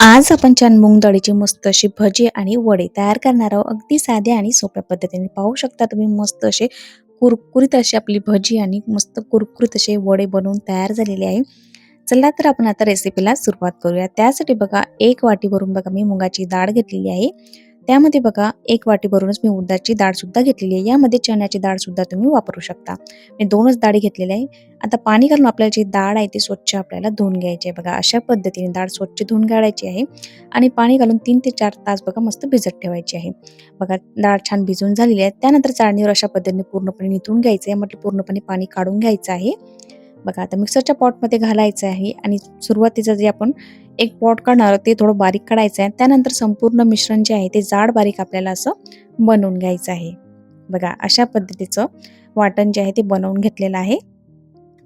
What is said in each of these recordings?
आज आपण छान मूग डाळीची मस्त अशी भजी आणि वडे तयार करणार आहोत. अगदी साध्या आणि सोप्या पद्धतीने. पाहू शकता तुम्ही मस्त असे कुरकुरीत अशी आपली भजी आणि मस्त कुरकुरीत असे वडे बनवून तयार झालेले आहे. चला तर आपण आता रेसिपीला सुरुवात करूया. त्यासाठी बघा एक वाटी भरून बघा मी मुगाची डाळ घेतलेली आहे. त्यामध्ये बघा एक वाटी भरूनच मी उडदाची डाळ सुद्धा घेतलेली आहे. यामध्ये चण्याची डाळ सुद्धा तुम्ही वापरू शकता. मी दोनच डाळी घेतलेल्या आहे. आता पाणी घालून आपल्याला जी डाळ आहे ती स्वच्छ आपल्याला धुवून घ्यायची आहे. बघा अशा पद्धतीने डाळ स्वच्छ धुवून काढायची आहे. आणि पाणी घालून तीन ते चार तास बघा मस्त भिजत ठेवायची आहे. बघा डाळ छान भिजून झालेली आहे. त्यानंतर चाळणीवर अशा पद्धतीने पूर्णपणे निथून घ्यायचं आहे. म्हटलं पूर्णपणे पाणी काढून घ्यायचं आहे. बघा आता मिक्सरच्या पॉटमध्ये घालायचं आहे आणि सुरुवातीचं जे आपण एक पॉट काढणार ते थोडं बारीक काढायचं आहे. त्यानंतर संपूर्ण मिश्रण जे आहे ते जाड बारीक आपल्याला असं बनवून घ्यायचं आहे. बघा अशा पद्धतीचं वाटण जे आहे ते बनवून घेतलेलं आहे.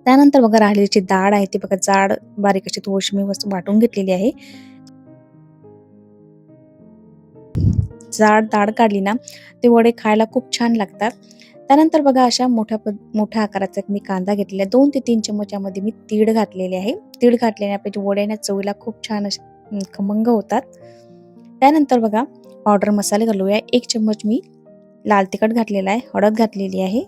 त्यानंतर बघा राहिलेली जी डाळ आहे ती बघा जाड बारीक अशी थोडीशी मी वस्तू वाटून घेतलेली आहे. जाड डाळ काढली ना ते वडे खायला खूप छान लागतात. त्यानंतर बघा अशा मोठ्या पद मोठ्या आकाराचा एक मी कांदा घेतलेला आहे. दोन ते तीन चमच्यामध्ये मी तीळ घातलेले आहे. तीळ घातल्याने वड्याने चवीला खूप छान असे खमंग होतात. त्यानंतर बघा पावडर मसाले घालूया. एक चम्मच मी लाल तिखट घातलेला आहे. हळद घातलेली आहे.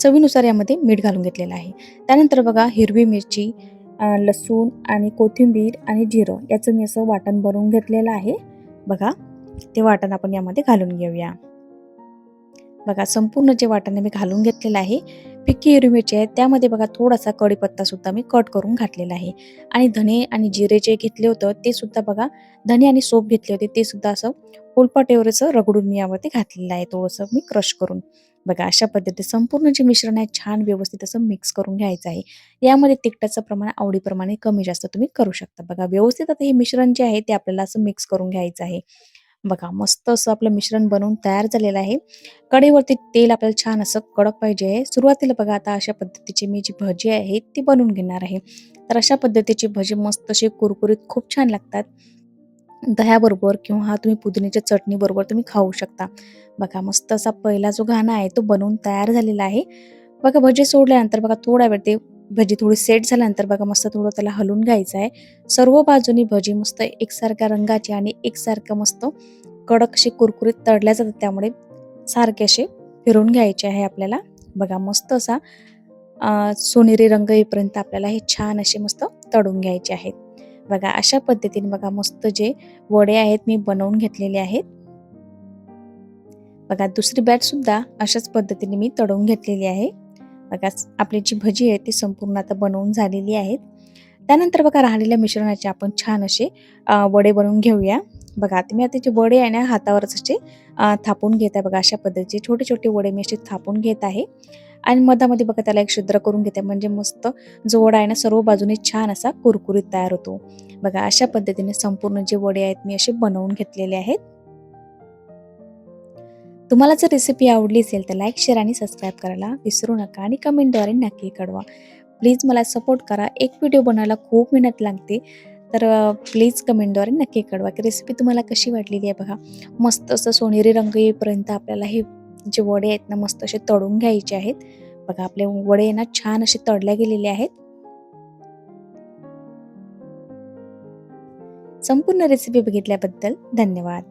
चवीनुसार यामध्ये मीठ घालून घेतलेलं आहे. त्यानंतर बघा हिरवी मिरची लसूण आणि कोथिंबीर आणि जिरं याचं मी असं वाटण बनवून घेतलेलं आहे. बघा ते वाटण आपण यामध्ये घालून घेऊया. बघा संपूर्ण जे वाटाणे मी घालून घेतलेलं आहे पिक्की हिरवी मिरची आहे त्यामध्ये बघा थोडासा कढीपत्तासुद्धा मी कट करून घातलेला आहे. आणि धने आणि जिरे जे घेतले होतं ते सुद्धा बघा धने आणि सोप घेतले होते ते सुद्धा असं पोलपाटेवरचं रगडून मी यावरती घातलेलं आहे थोडंसं मी क्रश करून. बघा अशा पद्धतीने संपूर्ण जे मिश्रण आहे छान व्यवस्थित असं मिक्स करून घ्यायचं आहे. यामध्ये तिखटाचं प्रमाण आवडीप्रमाणे कमी जास्त तुम्ही करू शकता. बघा व्यवस्थित आता हे मिश्रण जे आहे ते आपल्याला असं मिक्स करून घ्यायचं आहे. बघा मस्त असं आपलं मिश्रण बनवून तयार झालेलं आहे. कढईवरती तेल आपल्याला छान असं कडक पाहिजे आहे. सुरुवातीला बघा आता अशा पद्धतीची मी जी भजी आहे ती बनवून घेणार आहे. तर अशा पद्धतीची भजी मस्त अशी कुरकुरीत खूप छान लागतात. दह्याबरोबर किंवा हा तुम्ही पुदिन्याच्या चटणीबरोबर तुम्ही खाऊ शकता. बघा मस्त असा पहिला जो घाणा आहे तो बनवून तयार झालेला आहे. बघा भजी सोडल्यानंतर बघा थोडा वेळ ते भजी थोडी सेट झाल्यानंतर बघा मस्त थोडं त्याला हलवून घ्यायचं आहे. सर्व बाजूनी भजी मस्त एकसारख्या रंगाची आणि एकसारखं मस्त कडक असे कुरकुरीत तळल्या जातात. त्यामुळे सारखे असे फिरून घ्यायचे आहे आपल्याला. बघा मस्त असा सोनेरी रंग येईपर्यंत आपल्याला हे छान असे मस्त तळून घ्यायचे आहेत. बघा अशा पद्धतीने बघा मस्त जे वडे आहेत मी बनवून घेतलेले आहेत. बघा दुसरी बॅट सुद्धा अशाच पद्धतीने मी तळून घेतलेली आहे. बघा आपली जी भजी आहे ती संपूर्ण आता बनवून झालेली आहेत. त्यानंतर बघा राहिलेल्या मिश्रणाचे आपण छान असे वडे बनवून घेऊया. बघा आता मी आता जे वडे आहे ना हातावरच असे थापून घेत आहे बघा अशा पद्धतीचे. छोटे छोटे वडे मी असे थापून घेत आहे. आणि मधामध्ये बघा त्याला एक छिद्र करून घेते. म्हणजे मस्त जो वडा आहे ना सर्व बाजूने छान असा कुरकुरीत तयार होतो. बघा अशा पद्धतीने संपूर्ण जे वडे आहेत मी असे बनवून घेतलेले आहेत. तुम्हाला जर रेसिपी आवडली असेल तर लाईक शेअर आणि सबस्क्राईब करायला विसरू नका आणि कमेंटद्वारे नक्की कळवा. प्लीज मला सपोर्ट करा. एक व्हिडिओ बनवायला खूप मेहनत लागते. तर प्लीज कमेंटद्वारे नक्की कळवा की रेसिपी तुम्हाला कशी वाटलेली आहे बघा. मस्त असं सोनेरी रंग येईपर्यंत आपल्याला हे जे वडे आहेत ना मस्त असे तळून घ्यायचे आहेत. बघा आपले वडे ना छान असे तळल्या गेलेले आहेत. संपूर्ण रेसिपी बघितल्याबद्दल धन्यवाद.